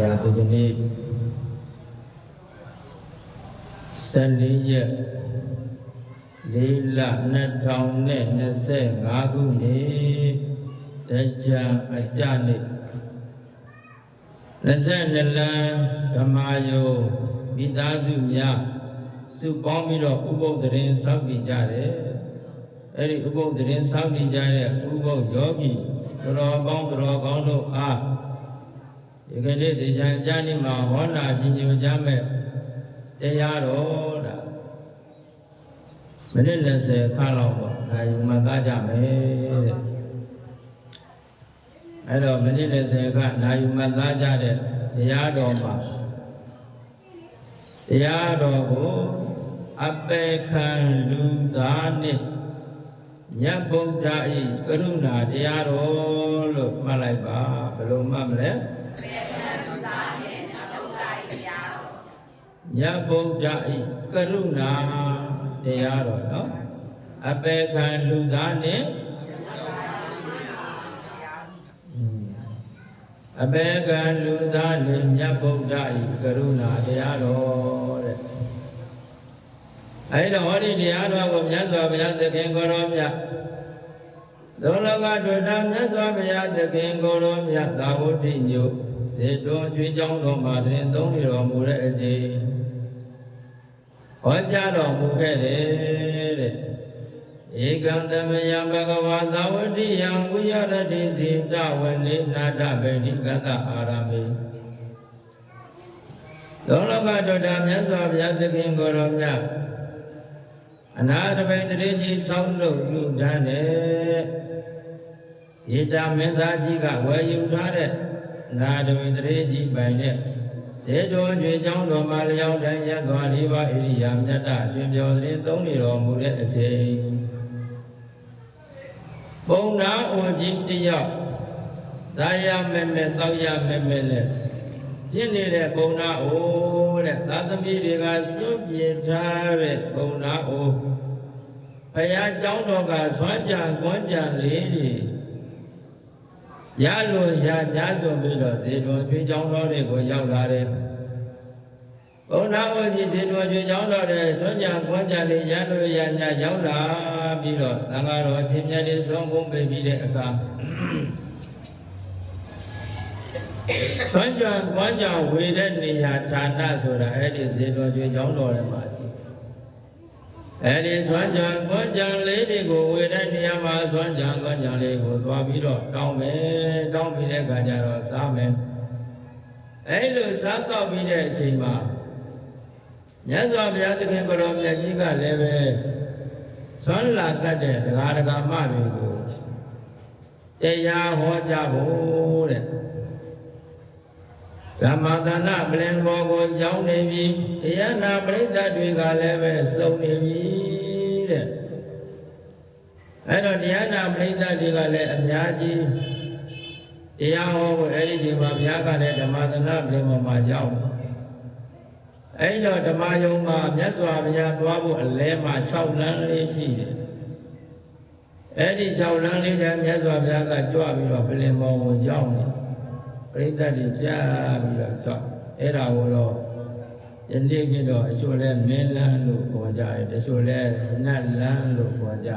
တရားဒီကနေ့14ရက်လေးလ2025ခုနှစ်တကြံအကြနေ့22လမ်းဓမ္မယုံမိသားစုများစုပေါင်းပြီးတော့ဥပုပ်တရင်စောင့်ကြည့်ကြတယ်အဲ့ဒီဥပုပ်တရင်စောင့်ကြည့်ကြတဲ့ဥပုပ်ယောဂီတော်ကောင်းတော်ကောင်းတို့အား ဒီကနေ့တရားကြနေ့မှာဟောနာပြညွှန်ကြမဲ့တရားတော်တာမိနစ်20ခါလောက်ပေါ့နိုင်မှသားကြမယ်တဲ့အဲ့တော့မိနစ်20ခါနိုင်မှသားကြတဲ့တရားတော်မှာတရားတော်ကိုအပေခံလူသားနဲ့မြတ်ဗုဒ္ဓဤကရုဏာတရားတော်လို့မှတ်လိုက်ပါဘယ်လိုမှတ်မလဲ မြတ်ဗုဒ္ဓဤကရုဏာတရားတော်နော်အပေခံလူသားနဲ့အပေခံလူသားနဲ့မြတ်ဗုဒ္ဓဤကရုဏာတရားတော်တဲ့အဲဒီတော့ဟောဒီတရားတော်ကိုမြတ်စွာဘုရားသခင်ကိုရောမြတ်သောလောကတွေ့တာမြတ်စွာဘုရားသခင်ကိုရောမြတ်သာဝတိညု စေတုံကျွေးကြောင်းတော်မှာတွင်သုံးနေတော်မူတဲ့အချိန်ဟောကြားတော်မူခဲ့တယ်တဲ့ဧကံသမယံဘဂဝါသာဝတိယံဝိရတိစီတဝနေနာတဗေတိကတအာရမေသောလောကတွေ့တာမြတ်စွာဘုရားသခင်ကိုရောမြတ်အနာတပိန်တရေကြီးဆောင်းလို့ယူထားတယ်ဣတာမင်းသားကြီးကဝယ်ယူထားတဲ့ သာဓမင်တရေကြီးပိုင်တဲ့ဇေတောကျွေကြောင်းတော်မှာလျောင်းတန်ရက်သွားလေးပါဣရိယာမြတ်တာရှင်ပြောသရင်သုံးနေတော်မူတဲ့အစဉ်ဘုံနာအိုကြီးတယောက်ဇာယမဲမဲတောက်ရမဲမဲနဲ့ပြင်းနေတဲ့ဘုံနာအိုတဲ့သာသမီတွေကစွန့်ပြစ်ထားတဲ့ဘုံနာအိုဘုရားကြောင်းတော်ကစွမ်းကြံကွမ်းကြံလေးကြီး ရလို့ရညာဆိုပြီးတော့ဇေတွန်ချွေးကျောင်းတော်တွေကိုရောက်လာတယ်ဘုရားဝကြီးဇေတွန်ချွေးကျောင်းတော်တွေဇွမ်းကြံကွမ်းကြံလေးရလို့ရညာရောက်လာပြီးတော့သံဃာတော်ချင်းမြတ်တွေဆုံးကုန်ပေးပြီးတဲ့အခါစွမ်းကြံကွမ်းကြံဝေတဲ့နေရာဌာနဆိုတာအဲ့ဒီဇေတော်ကျွေးကျောင်းတော်ထဲမှာရှိအဲ့ဒီစွမ်းကြံကွမ်းကြံလေးတွေကိုဝေတဲ့နေ ရာမှာစွမ်းကြံကွမ်းကြံလေးကိုသွားပြီးတော့တောင်းမယ်တောင်းပြီးတဲ့အခါကျတော့စားမယ်အဲ့လိုစားတော့ပြီးတဲ့အချိန်မှာမြတ်စွာဘုရားသခင်ကိုယ်တော်မြတ်ကြီးကလည်းပဲစွမ်းလာတတ်တဲ့ဒကာဒကာမတွေကိုတရားဟောကြဖို့တဲ့ဓမ္မသနာပလင်ဘောကိုကြောင်းနေပြီတရားနာပရိသတ်တွေကလည်းပဲစုံနေပြီတဲ့ အဲ့တော့တရားနာပရိသတ်တွေကလည်းအများကြီးတရားဟောဖို့အဲ့ဒီချိန်မှာဘုရားကလည်းဓမ္မသနာပလင်ဘောမှာရောက်အဲ့တော့ဓမ္မယုံမှာမြတ်စွာဘုရားသွားဖို့အလဲမှာ6လမ်းလေးရှိတယ်အဲ့ဒီ6လမ်းလေးတည်းမြတ်စွာဘုရားကကြွပြီးတော့ပလင်ဘောကိုရောက်နေပရိသတ်တွေကြားပြီးတော့ဆောက်အဲ့ဒါကိုတော့ယနေ့ကတော့အချို့လဲမင်းလန်းလို့ခေါ်ကြတယ်တချို့လဲနတ်လန်းလို့ခေါ်ကြ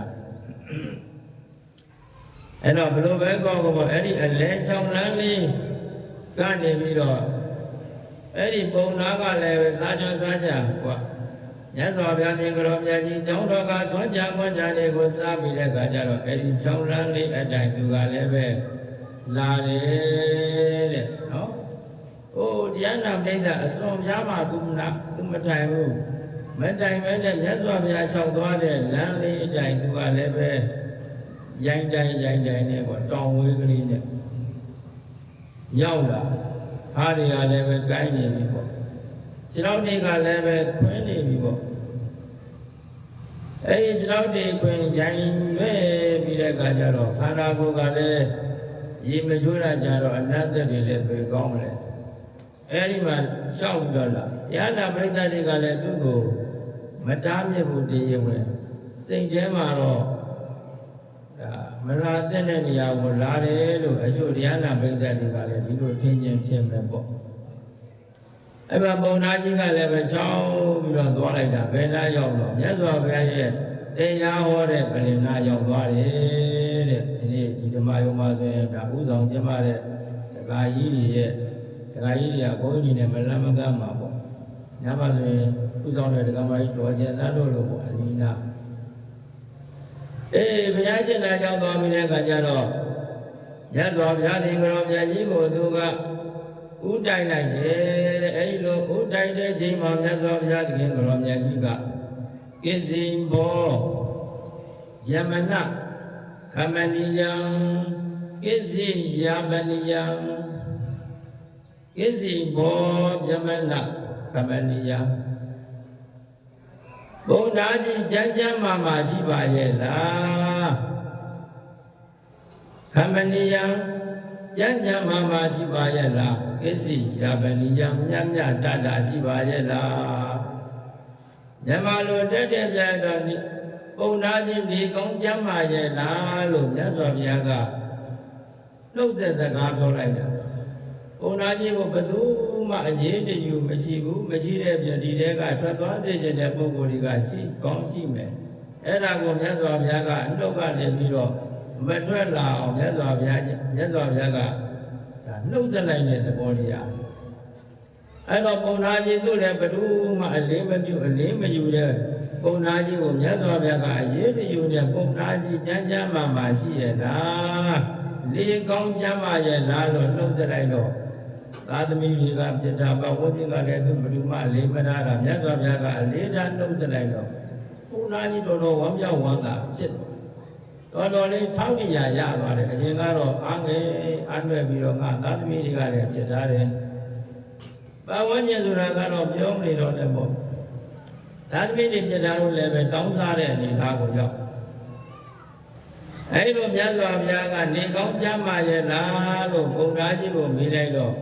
အဲ့တော့ဘယ်လိုပဲခေါ်ခေါ်အဲ့ဒီအလဲချောင်းလန်းလေးကနေပြီးတော့အဲ့ဒီပုံနာကလည်းပဲစားကြစားကြကွာမြတ်စွာဘုရားသင်္ကရောမြတ်ကြီးကျောင်းတော်ကဆွမ်းကြံကွန်ကြံလေးကိုစားပြီးတဲ့အခါကျတော့အဲ့ဒီချောင်းလန်းလေးအတိုင်းသူကလည်းပဲလာတယ်တဲ့နော်။အိုးတရားနာပြိဿအစွန်ပြားမှာသူမနာသူမတိုင်ဘူး။ မတိုင်မဲနဲ့မြတ်စွာဘုရားလျှောက်သွားတဲ့လမ်းလေးအတိုင်းသူကလည်းပဲရိုင်းတိုင်းရိုင်းတိုင်းနဲ့ပေါ့တောင်ဝေးကလေးနဲ့ရောက်လာ။ဟာတွေကလည်းပဲကိုင်းနေပြီပေါ့။ခြေထောက်တွေကလည်းပဲခွင်းနေပြီပေါ့။အဲဒီခြေထောက်တွေခွင်းရိုင်းမဲ့ပြီးတဲ့အခါကျတော့ခန္ဓာကိုယ်ကလည်းရေမချိုးတာကြတော့အနတ်သက်တွေလည်းပဲကောင်းမလဲအဲဒီမှာရှောက်ပြီးတော့လာတရားနာပရိသတ်တွေကလည်းသူ့ကို မတားမြစ်ဘူးတရားဝင်စိတ်ထဲမှာတော့ဒါမလာတဲ့နေရာကိုလာတယ်လို့အချို့တရားနာပရိသတ်တွေကလည်းဒီလိုထင်ချင်းထင်ပဲပေါ့အဲ့မှာပုံနာကြီးကလည်းပဲချောင်းပြီးတော့သွားလိုက်တာဘယ်နာရောက်တော့မြတ်စွာဘုရားရဲ့တရားဟောတဲ့ပလင်နာရောက်သွားတယ်တဲ့ဒီနေ့ဒီဓမ္မယုံမှာဆိုရင်ဒါဥဆောင်ကျင်းပတဲ့ဒကာကြီးတွေရဲ့ဒကာကြီးတွေကဘုန်းကြီးတွေနဲ့မလမ်းမကမ်းမှာပေါ့ ညမှာဆိုရင်ဥဆောင်တဲ့ဒကာမကြီးတော်ကျန်တန်းတို့လိုပေါ့အလီနာအေးဘုရားရှင်နာကြောင့်သွားပြီးတဲ့အခါကျတော့မြတ်စွာဘုရားသင်္ကရောမြတ်ကြီးကိုသူကဥတိုင်လိုက်တယ်တဲ့အဲဒီလိုဥတိုင်တဲ့ချိန်မှာမြတ်စွာဘုရားသခင်ကရောမြတ်ကြီးကကိစီဘောယမနခမဏိယံကိစီယမဏိယံကိစီဘောယမန ခမဏိယံဘုရားကြီးကြမ်းကြမ်းမာမာရှိပါရဲ့လားခမဏိယံကြမ်းကြမ်းမာမာရှိပါရဲ့လားကိစီယမဏိယံမြတ်မြတ်တတရှိပါရဲ့လားညမလိုတက်တဲ့ပြတော်နိပုံနာခြင်းဒီကောင်းကြမ်းမာရဲ့လားလို့မြတ်စွာဘုရားကနှုတ်ဆက်စကားပြောလိုက်တာပုံနာခြင်းကိုဘယ်သူ မှအရေးတယူမရှိဘူးမရှိတဲ့ပြဒီတဲကထွက်သွားစေခြင်းတဲ့ပုဂ္ဂိုလ်တွေကရှိကောင်းရှိမယ်အဲ့ဒါကိုမြတ်စွာဘုရားကနှုတ်ကနေပြီးတော့မထွက်လာအောင်မြတ်စွာဘုရားမြတ်စွာဘုရားကဒါနှုတ်ဆက်လိုက်တဲ့သဘောတရားအဲ့တော့ပုံနာခြင်းတို့လည်းဘယ်သူမှအလေးမပြုအလေးမယူတဲ့ပုံနာကြီးကိုမြတ်စွာဘုရားကအရေးတယူနဲ့ပုံနာကြီးကြမ်းကြမ်းမာမာရှိရဲ့လားလေကောင်းကြမ်းမာရဲ့လားလို့နှုတ်ဆက်လိုက်တော့ သာသမီတွေကပြတာပဝန်းကျင်ကလည်းသူဘယ်သူမှလေးမနာတာမြတ်စွာဘုရားကအလေးထားနှုတ်ဆက်လိုက်တော့ပုံနာကြီးတော်တော်ဝမ်းမြောက်ဝမ်းသာဖြစ်တော်တော်လေးထောက်ရရသွားတယ်အရင်ကတော့အားငယ်အားလွယ်ပြီးတော့ငါသာသမီတွေကလည်းပြထားတယ်ပဝန်းကျင်ဆိုတာကတော့ပြောမနေတော့လည်းပေါ့သာသမီတွေပြထားလို့လည်းပဲတောင်းစားတဲ့အနေအထားကိုရောက်အဲ့လိုမြတ်စွာဘုရားကနေကောင်းကြမ်းပါရဲ့လားလို့ဘုရားကြီးကိုမေးလိုက်တော့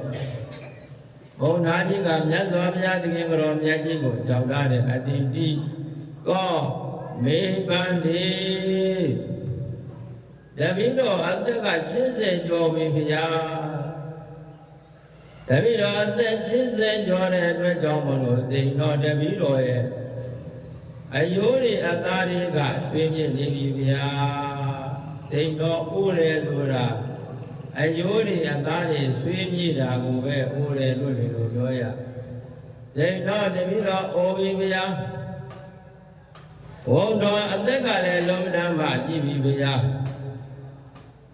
ဘုရားကြီးကမြတ်စွာဘုရားသခင်ကတော်မြတ်ကြီးကိုကြောက်ထားတဲ့အတိတိကောမေပန္တိတပည့်တော်အသက်က80ကျော်ပြီဗျာတပည့်တော်အသက်80ကျော်တဲ့အတွက်ကြောင့်မလို့စိန်တော်တပည့်တော်ရဲ့အယိုးတွေအသားတွေကဆွေးမြေ့နေပြီဗျာစိန်တော်ဥရဲဆိုတာ အယိုးတွေအသားတွေဆွေးမြေ့တာကိုပဲဥရဲလို့လေလို့ပြောရစိန်တော်တပည့်တော်အိုပြီဗျာဘုံတော်အသက်ကလည်းလုံးတမ်းမှကြည့်ပြီဗျာ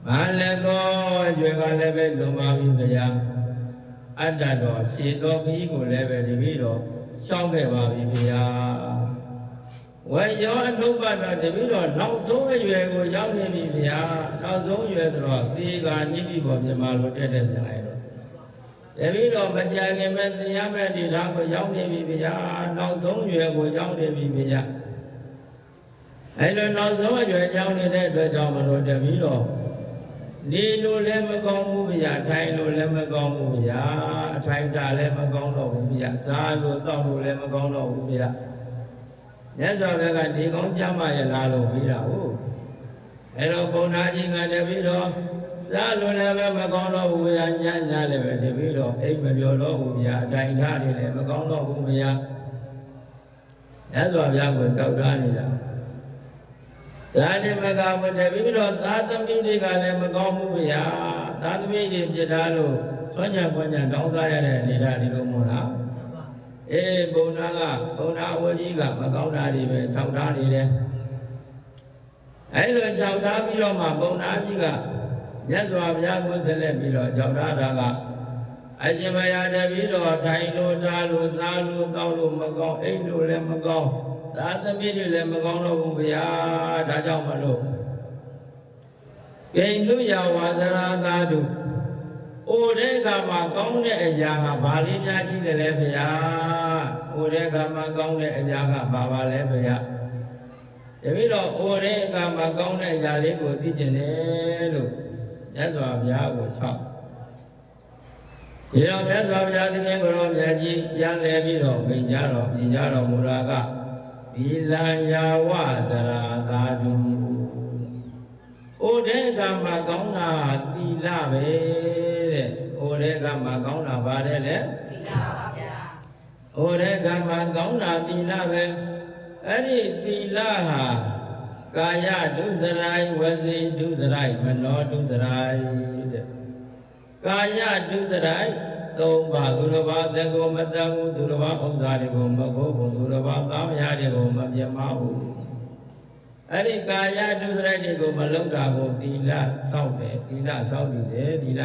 ဘာလဲကောကျွဲကလည်းပဲလုံပါပြီဗျာအတ္တတော်ရှေတော်ကြီးကိုလည်းပဲတပည့်တော်ရှောင်းခဲ့ပါပြီဗျာဝေယောအနုပ္ပတတပည့်တော်နောက်ဆုံးအရွယ်ကိုရောက်နေပြီဗျာ နောက်ဆုံးအရွယ်ဆိုတော့သေကာနိပြီပေါ်မြန်မာလိုတက်တဲ့ပြန်လိုက်တော့တပည့်တော်မကြခင်မဲ့သင်ရမဲ့ဒီလားကိုရောက်နေပြီဗျာနောက်ဆုံးအရွယ်ကိုရောက်နေပြီဗျာအဲလိုနောက်ဆုံးအရွယ်ရောက်နေတဲ့အတွက်ကြောင့်မလို့တပည့်တော်နေလို့လည်းမကောင်းဘူးဗျာထိုင်လို့လည်းမကောင်းဘူးဗျာအထိုင်တာလည်းမကောင်းတော့ဘူးဗျာစားလို့တောက်လို့လည်းမကောင်းတော့ဘူးဗျာမြတ်စွာဘုရားကနေကောင်းကြမ်းပါရဲ့လားလို့ပြီးတာဟုတ် အဲတော့ဘုံနာကြီးကလည်းပြီးတော့စားလို့လည်းပဲမကောင်းတော့ဘူးဗျာညညလည်းပဲဒီပြီးတော့အိမ်မပြောတော့ဘူးဗျာအထိုင်ထားနေလည်းမကောင်းတော့ဘူးဗျာမြတ်စွာဘုရားကိုကြောက်ထားနေတာဒါနဲ့မကဘူးတပည့်တော်သာသမီတွေကလည်းမကောင်းဘူးဗျာသာသမီတွေပြစ်ထားလို့ဆွမ်းညာခွင့်ညာတောင်းစားရတဲ့အနေဒါဒီလိုမို့လားအေးဘုံနာကဘုံနာဝကြီးကမကောင်းတာတွေပဲဆောက်ထားနေတယ် အဲလိုဆောက်ထားပြီးတော့မှဘုံနာကြီးကမြတ်စွာဘုရားကိုဆက်လက်ပြီးတော့ကြောက်ထားတာကအရှင်ဘုရားတပည့်တော်ထိုင်လို့ထားလို့စားလို့တောက်လို့မကောင်းအိမ်လို့လည်းမကောင်းသာသမီတွေလည်းမကောင်းတော့ဘူးဗျာဒါကြောင့်မလို့ဂိဉ္လူယဝါဇရာသာတုအိုတဲ့ကမှာကောင်းတဲ့အရာကဘာလေးများရှိတယ်လဲဗျာအိုတဲ့ကမှာကောင်းတဲ့အရာကဘာပါလဲဗျာ တပည့်တော်အိုတဲ့ကမှာကောင်းတဲ့အရာလေးကိုသိကျင်တယ်လို့မြတ်စွာဘုရားကိုဆောက်ဒီတော့မြတ်စွာဘုရားသခင်ကိုယ်တော်မြတ်ကြီးပြန်လဲပြီးတော့မိန့်ကြတော်ပြင်ကြတော်မူတာကသီလယာဝဇရာသာတု။အိုတဲ့ကမှာကောင်းတာသီလပဲတဲ့။အိုတဲ့ကမှာကောင်းတာဗါတဲ့လေသီလပါဗျာ။ဟိုတဲ့ကမှာကောင်းတာသီလပဲ အဲ့ဒီသီလဟာကာယဒုစရိုက်ဝစီဒုစရိုက်မနောဒုစရိုက်တဲ့ကာယဒုစရိုက်သုံးပါသူတော်ဘာတေကိုမတတ်ဘူးသူတော်ဘာဥစ္စာတွေကိုမဟုတ်ဘူးသူတော်ဘာသားမယားတွေကိုမပြမဘူးအဲ့ဒီကာယဒုစရိုက်တွေကိုမလုံတာကိုသီလစောင့်တယ်သီလစောင့်တည်တယ်သီလ